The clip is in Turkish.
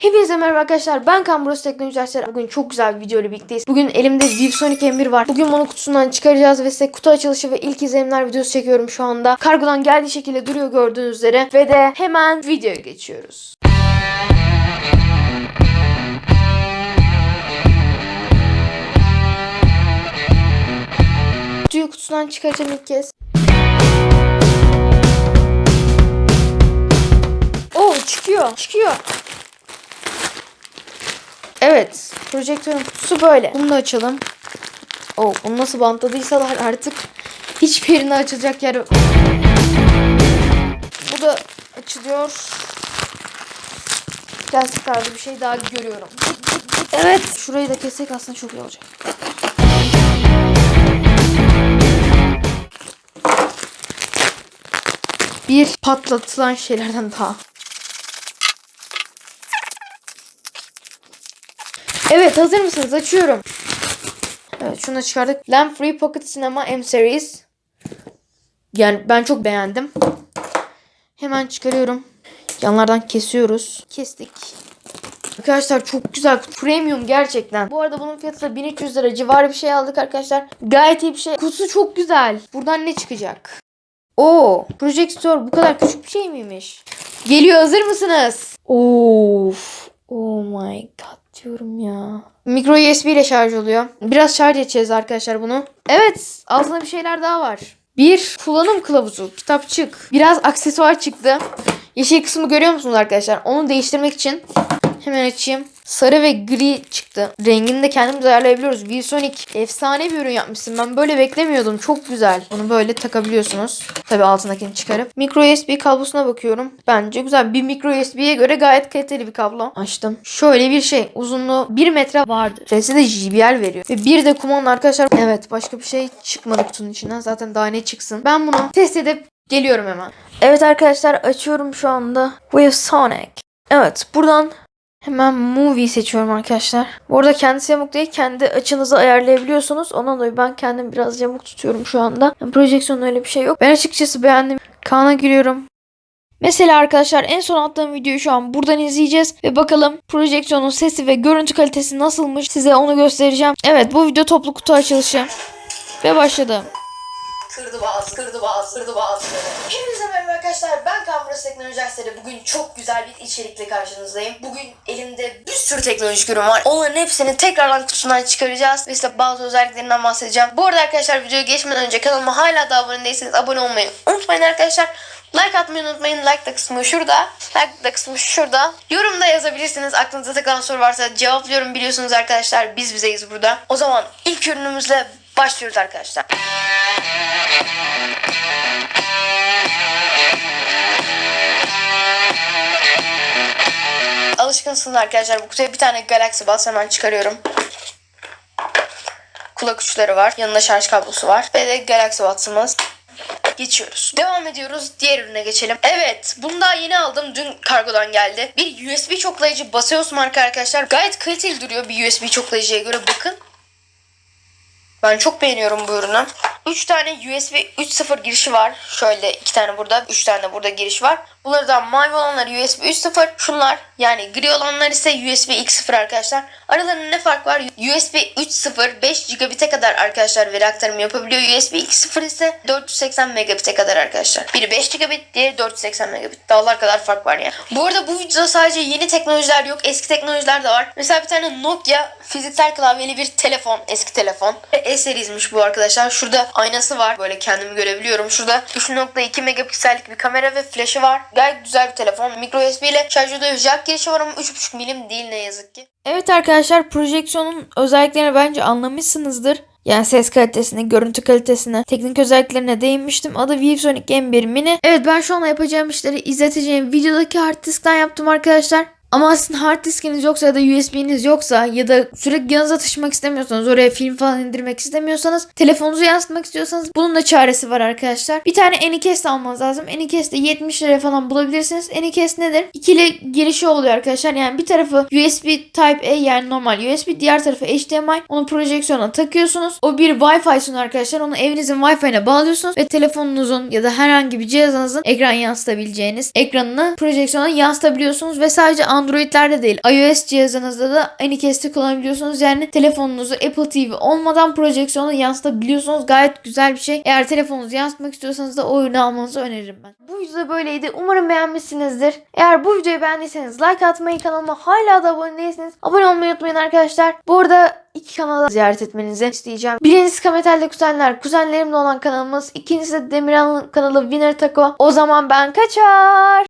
Hepinize merhaba arkadaşlar. Ben Kambros Teknoloji Dersleri. Bugün çok güzel bir video ile birlikteyiz. Bugün elimde ViewSonic M1 var. Bugün bunu kutusundan çıkaracağız ve size kutu açılışı ve ilk izlenimler videosu çekiyorum şu anda. Kargodan geldiği şekilde duruyor gördüğünüz üzere. Ve de hemen videoya geçiyoruz. Kutuyu kutusundan çıkaracağım ilk kez. Oo çıkıyor. Çıkıyor. Evet. Projektörün kutusu böyle. Bunu da açalım. Oo, bunu nasıl bantladıysalar artık hiçbir yerine açılacak yer yok. Bu da açılıyor. Plastik tarzı bir şey daha görüyorum. Evet. Şurayı da kessek aslında çok iyi olacak. Bir patlatılan şeylerden daha. Evet hazır mısınız? Açıyorum. Evet şunu çıkardık. Lamp Free Pocket Cinema M Series. Yani ben çok beğendim. Hemen çıkarıyorum. Yanlardan kesiyoruz. Kestik. Arkadaşlar çok güzel. Premium gerçekten. Bu arada bunun fiyatı da 1300 lira civarı bir şey aldık arkadaşlar. Gayet iyi bir şey. Kutusu çok güzel. Buradan ne çıkacak? Oo, projektör bu kadar küçük bir şey miymiş? Geliyor hazır mısınız? Of. Oh my god diyorum ya. Micro USB ile şarj oluyor. Biraz şarj edeceğiz arkadaşlar bunu. Evet altında bir şeyler daha var. Bir kullanım kılavuzu, kitapçık. Biraz aksesuar çıktı. Yeşil kısmı görüyor musunuz arkadaşlar? Onu değiştirmek için hemen açayım. Sarı ve gri çıktı. Rengini de kendimiz ayarlayabiliyoruz. ViewSonic efsane bir ürün yapmışsın. Ben böyle beklemiyordum. Çok güzel. Bunu böyle takabiliyorsunuz. Tabi altındakini çıkarıp. Micro USB kablosuna bakıyorum. Bence güzel. Bir micro USB'ye göre gayet kaliteli bir kablo. Açtım. Şöyle bir şey. Uzunluğu 1 metre vardır. Sesi de JBL veriyor. Ve bir de kumanda arkadaşlar. Evet başka bir şey çıkmadı kutunun içinden. Zaten daha ne çıksın. Ben bunu test edip geliyorum hemen. Evet arkadaşlar açıyorum şu anda. ViewSonic. Evet buradan Hemen movie seçiyorum arkadaşlar. Bu arada kendisi yamuk değil. Kendi açınızı ayarlayabiliyorsunuz. Ondan dolayı ben kendim biraz yamuk tutuyorum şu anda. Yani projeksiyonun öyle bir şey yok. Ben açıkçası beğendim. Kaan'a giriyorum. Mesela arkadaşlar en son attığım videoyu şu an buradan izleyeceğiz ve bakalım projeksiyonun sesi ve görüntü kalitesi nasılmış size onu göstereceğim. Evet bu video toplu kutu açılışı ve başladı. Kırdı bazı, kırdı bazı, kırdı bazı. Hepinize merhaba arkadaşlar. Ben Kamburası Teknoloji Dersleri. Bugün çok güzel bir içerikle karşınızdayım. Bugün elimde bir sürü teknolojik ürün var. Onların hepsini tekrardan kutusundan çıkaracağız. Ve size bazı özelliklerinden bahsedeceğim. Bu arada arkadaşlar videoya geçmeden önce kanalıma hala da abone değilseniz abone olmayı unutmayın arkadaşlar. Like atmayı unutmayın. Like da kısmı şurada. Like da kısmı şurada. Yorumda yazabilirsiniz. Aklınıza takılan soru varsa cevaplıyorum biliyorsunuz arkadaşlar. Biz bizeyiz burada. O zaman ilk ürünümüzle başlıyoruz arkadaşlar. Alışkınsınız arkadaşlar. Bu kutuya bir tane Galaxy Buds hemen çıkarıyorum. Kulak uçları var. Yanında şarj kablosu var. Ve de Galaxy Buds'ımız. Geçiyoruz. Devam ediyoruz. Diğer ürüne geçelim. Evet. Bunu daha yeni aldım. Dün kargodan geldi. Bir USB çoklayıcı Baseos marka arkadaşlar. Gayet kaliteli duruyor bir USB çoklayıcıya göre. Bakın. Ben çok beğeniyorum bu ürünü. 3 tane USB 3.0 girişi var. Şöyle 2 tane burada, 3 tane burada giriş var. Bunlardan mavi olanlar USB 3.0. Şunlar yani gri olanlar ise USB 2.0 arkadaşlar. Aralarında ne fark var? USB 3.0 5 gigabit'e kadar arkadaşlar veri aktarımı yapabiliyor. USB 2.0 ise 480 megabit'e kadar arkadaşlar. Biri 5 gigabit, diğeri 480 megabit. Dağlar kadar fark var yani. Bu arada bu videoda sadece yeni teknolojiler yok. Eski teknolojiler de var. Mesela bir tane Nokia fiziksel klavyeli bir telefon. Eski telefon. E serizmiş bu arkadaşlar. Şurada aynası var. Böyle kendimi görebiliyorum. Şurada 3.2 megapiksellik bir kamera ve flaşı var. Gayet güzel bir telefon. Micro USB ile şarj ediyor. Jack girişi var ama 3.5 milim değil ne yazık ki. Evet arkadaşlar projeksiyonun özelliklerini bence anlamışsınızdır. Yani ses kalitesine, görüntü kalitesine, teknik özelliklerine değinmiştim. Adı ViewSonic M1 Mini. Evet ben şu an yapacağım işleri izleteceğim videodaki hard diskten yaptım arkadaşlar. Ama aslında hard diskiniz yoksa ya da USB'niz yoksa ya da sürekli yanınıza taşımak istemiyorsanız oraya film falan indirmek istemiyorsanız telefonunuzu yansıtmak istiyorsanız bunun da çaresi var arkadaşlar. Bir tane Anycast almanız lazım. Anycast'te 70 liraya falan bulabilirsiniz. Anycast nedir? İkili girişi oluyor arkadaşlar. Yani bir tarafı USB Type A yani normal USB diğer tarafı HDMI. Onu projeksiyona takıyorsunuz. O bir Wi-Fi sunuyor arkadaşlar. Onu evinizin Wi-Fi'ne bağlıyorsunuz ve telefonunuzun ya da herhangi bir cihazınızın ekran yansıtabileceğiniz ekranını projeksiyona yansıtabiliyorsunuz ve sadece Android'lerde değil iOS cihazınızda da Anycast'i kullanabiliyorsunuz. Yani telefonunuzu Apple TV olmadan projeksiyona yansıtabiliyorsunuz. Gayet güzel bir şey. Eğer telefonunuzu yansıtmak istiyorsanız da o ürünü almanızı öneririm ben. Bu video böyleydi. Umarım beğenmişsinizdir. Eğer bu videoyu beğendiyseniz like atmayı, kanalıma hala da abone değilseniz abone olmayı unutmayın arkadaşlar. Bu arada iki kanala ziyaret etmenizi isteyeceğim. Birincisi Kametel'de Kuzenler, kuzenlerimle olan kanalımız. İkincisi de Demirhan'ın kanalı Winner Taco. O zaman ben kaçar.